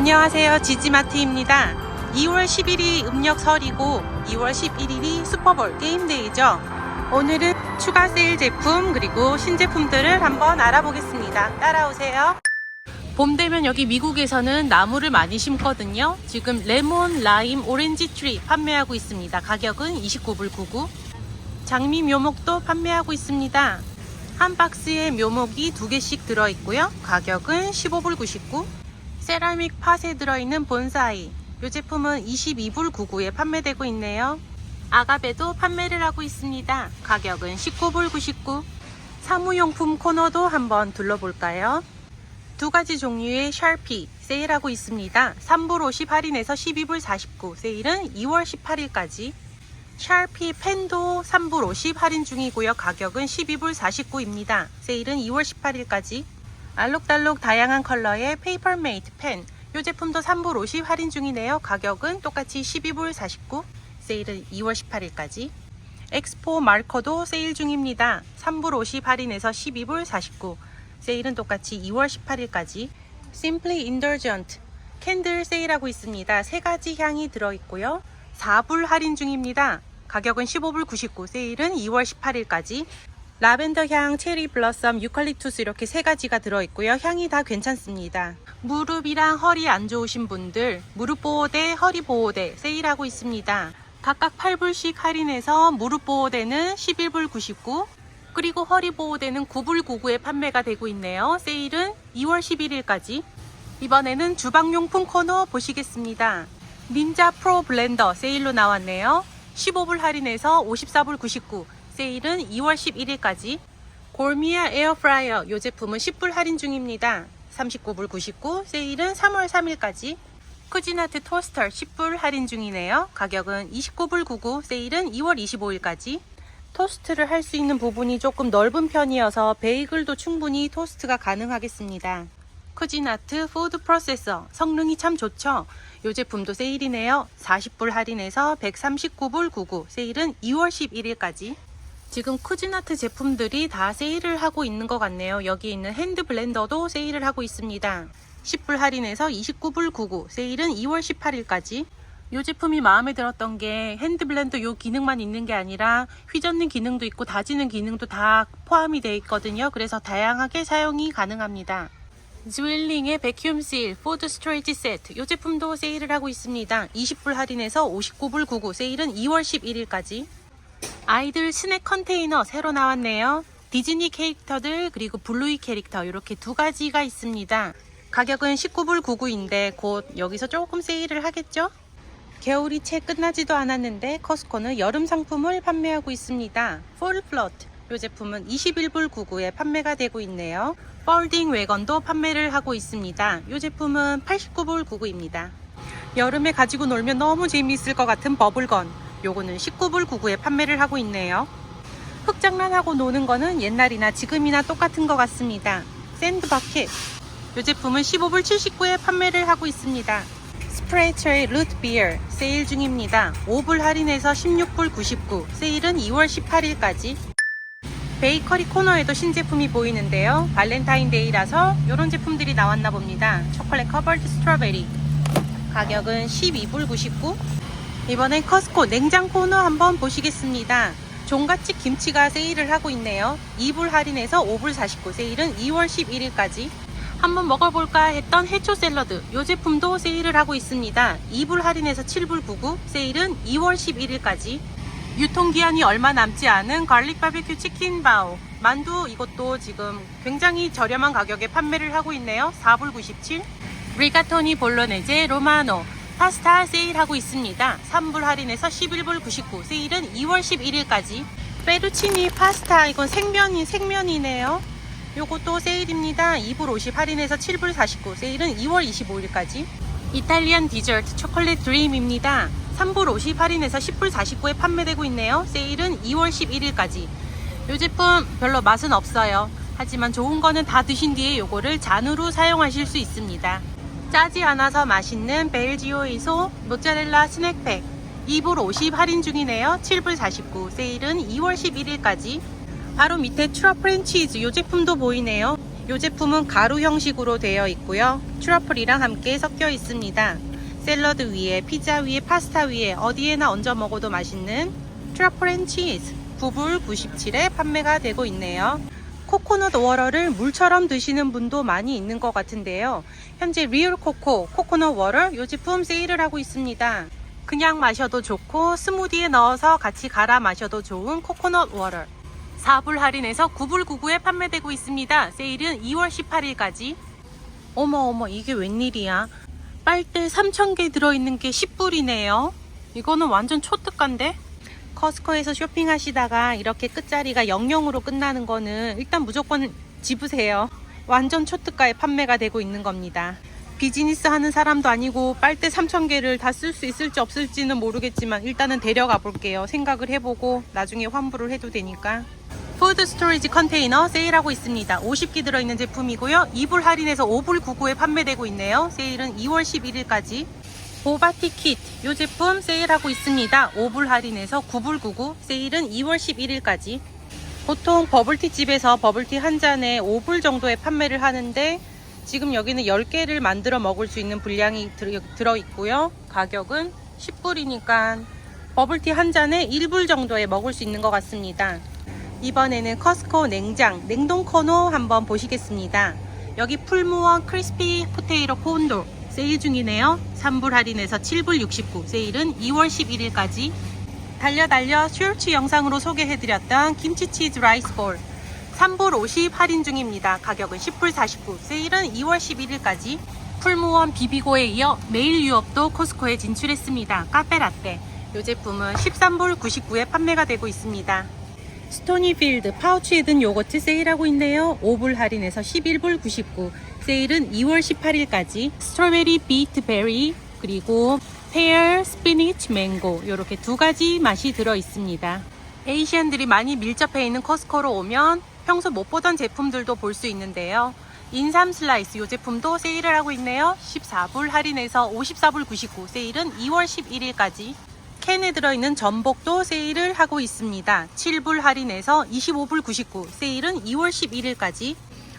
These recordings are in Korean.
안녕하세요. 지지마트입니다. 2월 10일이 음력 설이고 2월 11일이 슈퍼볼 게임데이죠. 오늘은 추가 세일 제품 그리고 신제품들을 한번 알아보겠습니다. 따라오세요. 봄 되면 여기 미국에서는 나무를 많이 심거든요. 지금 레몬, 라임, 오렌지 트리 판매하고 있습니다. 가격은 29불 99. 장미 묘목도 판매하고 있습니다. 한 박스에 묘목이 두 개씩 들어있고요. 가격은 15불 99. 세라믹 팟에 들어있는 본사이. 이 제품은 22불 99에 판매되고 있네요. 아가베도 판매를 하고 있습니다. 가격은 19불 99. 사무용품 코너도 한번 둘러볼까요? 두 가지 종류의 샤피 세일하고 있습니다. 3불 50 할인해서 12불 49. 세일은 2월 18일까지. 샤피 펜도 3불 50 할인 중이고요. 가격은 12불 49입니다. 세일은 2월 18일까지. 알록달록 다양한 컬러의 페이퍼메이트 펜. 이 제품도 3불 50 할인 중이네요. 가격은 똑같이 12불 49. 세일은 2월 18일까지. 엑스포 마커도 세일 중입니다. 3불 50 할인해서 12불 49. 세일은 똑같이 2월 18일까지. Simply Indulgent 캔들 세일하고 있습니다. 세 가지 향이 들어있고요. 4불 할인 중입니다. 가격은 15불 99, 세일은 2월 18일까지. 라벤더 향, 체리 블러썸, 유칼립투스 이렇게 세 가지가 들어있고요. 향이 다 괜찮습니다. 무릎이랑 허리 안 좋으신 분들 무릎 보호대, 허리 보호대 세일하고 있습니다. 각각 8불씩 할인해서 무릎 보호대는 11불 99, 그리고 허리 보호대는 9불 99에 판매가 되고 있네요. 세일은 2월 11일까지. 이번에는 주방용품 코너 보시겠습니다. 닌자 프로 블렌더 세일로 나왔네요. 15불 할인해서 54불 99. 세일은 2월 11일까지. 골미아 에어프라이어 이 제품은 10불 할인 중입니다. 39불 99. 세일은 3월 3일까지. 쿠지나트 토스터 10불 할인 중이네요. 가격은 29불 99. 세일은 2월 25일까지. 토스트를 할 수 있는 부분이 조금 넓은 편이어서 베이글도 충분히 토스트가 가능하겠습니다. 쿠지나트 푸드 프로세서 성능이 참 좋죠. 이 제품도 세일이네요. 40불 할인해서 139불 99. 세일은 2월 11일까지. 지금 쿠지나트 제품들이 다 세일을 하고 있는 것 같네요. 여기 있는 핸드 블렌더도 세일을 하고 있습니다. 10불 할인해서 29불 99. 세일은 2월 18일까지. 이 제품이 마음에 들었던 게 핸드 블렌더 이 기능만 있는 게 아니라 휘젓는 기능도 있고 다지는 기능도 다 포함이 되어 있거든요. 그래서 다양하게 사용이 가능합니다. 주일링의 베큐um 실 포드 스토리지 세트 이 제품도 세일을 하고 있습니다. 20불 할인해서 59불 99 세일은 2월 11일까지 아이들 스낵 컨테이너 새로 나왔네요. 디즈니 캐릭터들 그리고 블루이 캐릭터 이렇게 두 가지가 있습니다. 가격은 19불 99인데 곧 여기서 조금 세일을 하겠죠? 겨울이 채 끝나지도 않았는데 커스코는 여름 상품을 판매하고 있습니다. 폴 플러트 이 제품은 21불 99에 판매가 되고 있네요. 펄딩 웨건도 판매를 하고 있습니다. 이 제품은 89불 99입니다. 여름에 가지고 놀면 너무 재미있을 것 같은 버블건 요거는 19불 99에 판매를 하고 있네요. 흙장난하고 노는 거는 옛날이나 지금이나 똑같은 것 같습니다. 샌드바켓 이 제품은 15불 79에 판매를 하고 있습니다. 스프레이 트레이 루트 비어 세일 중입니다. 5불 할인해서 16불 99 세일은 2월 18일까지 베이커리 코너에도 신제품이 보이는데요. 발렌타인데이라서 이런 제품들이 나왔나 봅니다. 초콜릿 커버드 스트로베리 가격은 12불 99 이번엔 커스코 냉장 코너 한번 보시겠습니다. 종갓집 김치가 세일을 하고 있네요. 2불 할인해서 5불 49 세일은 2월 11일까지 한번 먹어볼까 했던 해초 샐러드 이 제품도 세일을 하고 있습니다. 2불 할인해서 7불 99 세일은 2월 11일까지 유통기한이 얼마 남지 않은 갈릭 바비큐 치킨 바오 만두 이것도 지금 굉장히 저렴한 가격에 판매를 하고 있네요. 4불 97 리가토니 볼로네제 로마노 파스타 세일하고 있습니다. 3불 할인해서 11불 99 세일은 2월 11일까지 페루치니 파스타 이건 생면이 생면이네요. 요것도 세일입니다. 2불 50 할인해서 7불 49 세일은 2월 25일까지 이탈리안 디저트 초콜릿 드림입니다. 3불 50 할인해서 10불 49에 판매되고 있네요. 세일은 2월 11일까지 이 제품 별로 맛은 없어요. 하지만 좋은 거는 다 드신 뒤에 요거를 잔으로 사용하실 수 있습니다. 짜지 않아서 맛있는 벨지오이소 모짜렐라 스낵팩 2불 50 할인 중이네요. 7불 49 세일은 2월 11일까지 바로 밑에 트러플 앤치즈 이 제품도 보이네요. 이 제품은 가루 형식으로 되어 있고요. 트러플이랑 함께 섞여 있습니다. 샐러드 위에, 피자 위에, 파스타 위에 어디에나 얹어 먹어도 맛있는 트러플 앤 치즈 9불 97에 판매가 되고 있네요. 코코넛 워러를 물처럼 드시는 분도 많이 있는 것 같은데요. 현재 리얼 코코 코코넛 워러 이 제품 세일을 하고 있습니다. 그냥 마셔도 좋고 스무디에 넣어서 같이 갈아 마셔도 좋은 코코넛 워러 4불 할인해서 9불 99에 판매되고 있습니다. 세일은 2월 18일까지. 어머 어머 이게 웬일이야. 빨대 3,000개 들어있는 게 10불이네요. 이거는 완전 초특가인데? 커스코에서 쇼핑하시다가 이렇게 끝자리가 00으로 끝나는 거는 일단 무조건 집으세요. 완전 초특가에 판매가 되고 있는 겁니다. 비즈니스 하는 사람도 아니고 빨대 3,000개를 다 쓸 수 있을지 없을지는 모르겠지만 일단은 데려가 볼게요. 생각을 해보고 나중에 환불을 해도 되니까. 푸드 스토리지 컨테이너 세일하고 있습니다. 50개 들어있는 제품이고요. 2불 할인해서 5불 99에 판매되고 있네요. 세일은 2월 11일까지. 보바티 킷, 이 제품 세일하고 있습니다. 5불 할인해서 9불 99, 세일은 2월 11일까지. 보통 버블티 집에서 버블티 한 잔에 5불 정도에 판매를 하는데 지금 여기는 10개를 만들어 먹을 수 있는 분량이 들- 들어있고요. 가격은 10불이니까 버블티 한 잔에 1불 정도에 먹을 수 있는 것 같습니다. 이번에는 커스코 냉장, 냉동 코너 한번 보시겠습니다. 여기 풀무원 크리스피 포테이로 콘도 세일 중이네요. 3불 할인해서 7불 69, 세일은 2월 11일까지. 달려 달려 슈얼츠 영상으로 소개해드렸던 김치 치즈 라이스 볼 3불 50 할인 중입니다. 가격은 10불 49, 세일은 2월 11일까지. 풀무원 비비고에 이어 메일 유업도 코스코에 진출했습니다. 카페 라떼. 이 제품은 13불 99에 판매가 되고 있습니다. 스토니필드 파우치에 든 요거트 세일하고 있네요. 5불 할인해서 11불 99. 세일은 2월 18일까지. 스트로베리 비트 베리 그리고 페어 스피니치 맹고 이렇게 두 가지 맛이 들어 있습니다. 에이시안들이 많이 밀접해 있는 커스코로 오면 평소 못 보던 제품들도 볼 수 있는데요. 인삼 슬라이스 이 제품도 세일을 하고 있네요. 14불 할인해서 54불 99. 세일은 2월 11일까지. 캔에 들어있는 전복도 세일을 하고 있습니다. 7불 할인해서 25불 99, 세일은 2월 11일까지.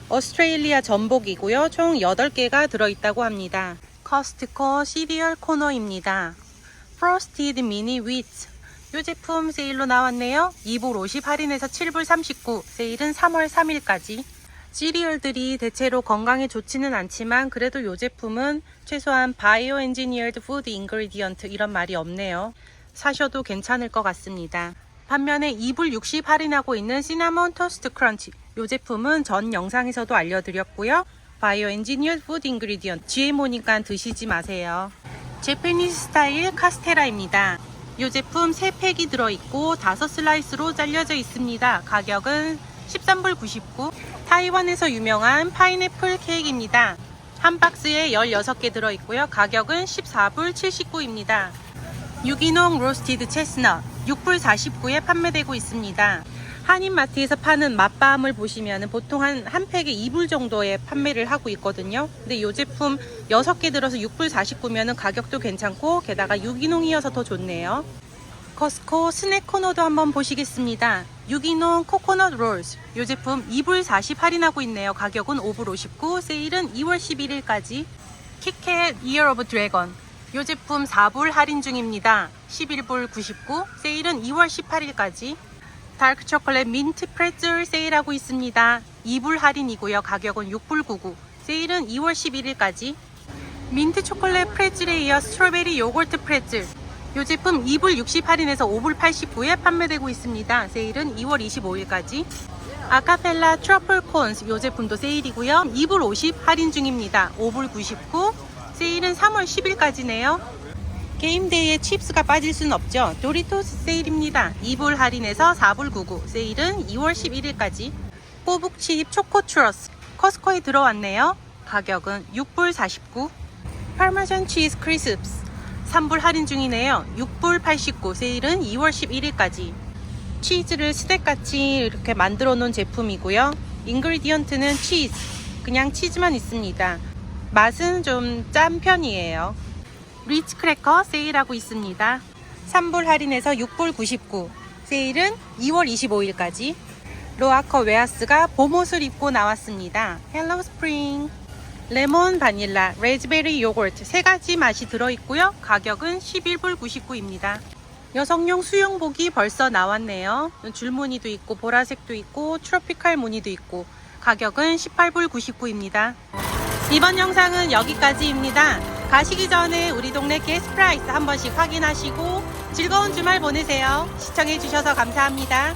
오스트레일리아 전복이고요. 총 8개가 들어있다고 합니다. 커스트코 시리얼 코너입니다. 프로스티드 미니 위트. 이 제품 세일로 나왔네요. 2불 50 할인해서 7불 39, 세일은 3월 3일까지. 시리얼들이 대체로 건강에 좋지는 않지만 그래도 이 제품은 최소한 바이오 엔지니어드 푸드 인그리디언트 이런 말이 없네요. 사셔도 괜찮을 것 같습니다. 반면에 2불 60 할인하고 있는 시나몬 토스트 크런치 이 제품은 전 영상에서도 알려드렸고요. 바이오 엔지니어드 푸드 인그리디언트 GMO니까 드시지 마세요. 제페니스 스타일 카스테라입니다. 이 제품 3팩이 들어있고 5슬라이스로 잘려져 있습니다. 가격은 13불 99. 타이완에서 유명한 파인애플 케이크입니다. 한 박스에 16개 들어있고요. 가격은 14불 79입니다. 유기농 로스티드 체스넛 6불 49에 판매되고 있습니다. 한인마트에서 파는 맛밤을 보시면 보통 한, 한 팩에 2불 정도에 판매를 하고 있거든요. 근데 이 제품 6개 들어서 6불 49면 가격도 괜찮고 게다가 유기농이어서 더 좋네요. 커스코 스낵 코너도 한번 보시겠습니다. 유기농 코코넛 롤스 이 제품 2불 40 할인하고 있네요. 가격은 5불 59, 세일은 2월 11일까지. 키캣 이어 오브 드래건 이 제품 4불 할인 중입니다. 11불 99, 세일은 2월 18일까지. 다크 초콜릿 민트 프레즐 세일하고 있습니다. 2불 할인이고요. 가격은 6불 99, 세일은 2월 11일까지. 민트 초콜릿 프레즐에 이어 스트로베리 요거트 프레즐 이 제품 2불 60 할인해서 5불 89에 판매되고 있습니다. 세일은 2월 25일까지. 아카펠라 트러플 콘스 이 제품도 세일이고요. 2불 50 할인 중입니다. 5불 99. 세일은 3월 10일까지네요. 게임데이에 칩스가 빠질 순 없죠. 도리토스 세일입니다. 2불 할인해서 4불 99. 세일은 2월 11일까지. 꼬북칩 초코 추러스 커스코에 들어왔네요. 가격은 6불 49. 파르마잔 치즈 크리스프스 3불 할인 중이네요. 6불 89. 세일은 2월 11일까지. 치즈를 스낵같이 이렇게 만들어 놓은 제품이고요. 인그리디언트는 치즈. 그냥 치즈만 있습니다. 맛은 좀 짠 편이에요. 리치 크래커 세일하고 있습니다. 3불 할인해서 6불 99. 세일은 2월 25일까지. 로아커 웨하스가 봄옷을 입고 나왔습니다. 헬로 스프링. 레몬, 바닐라, 레즈베리 요거트 세 가지 맛이 들어있고요. 가격은 11불 99입니다. 여성용 수영복이 벌써 나왔네요. 줄무늬도 있고 보라색도 있고 트로피칼 무늬도 있고 가격은 18불 99입니다. 이번 영상은 여기까지입니다. 가시기 전에 우리 동네 게스 프라이스 한 번씩 확인하시고 즐거운 주말 보내세요. 시청해주셔서 감사합니다.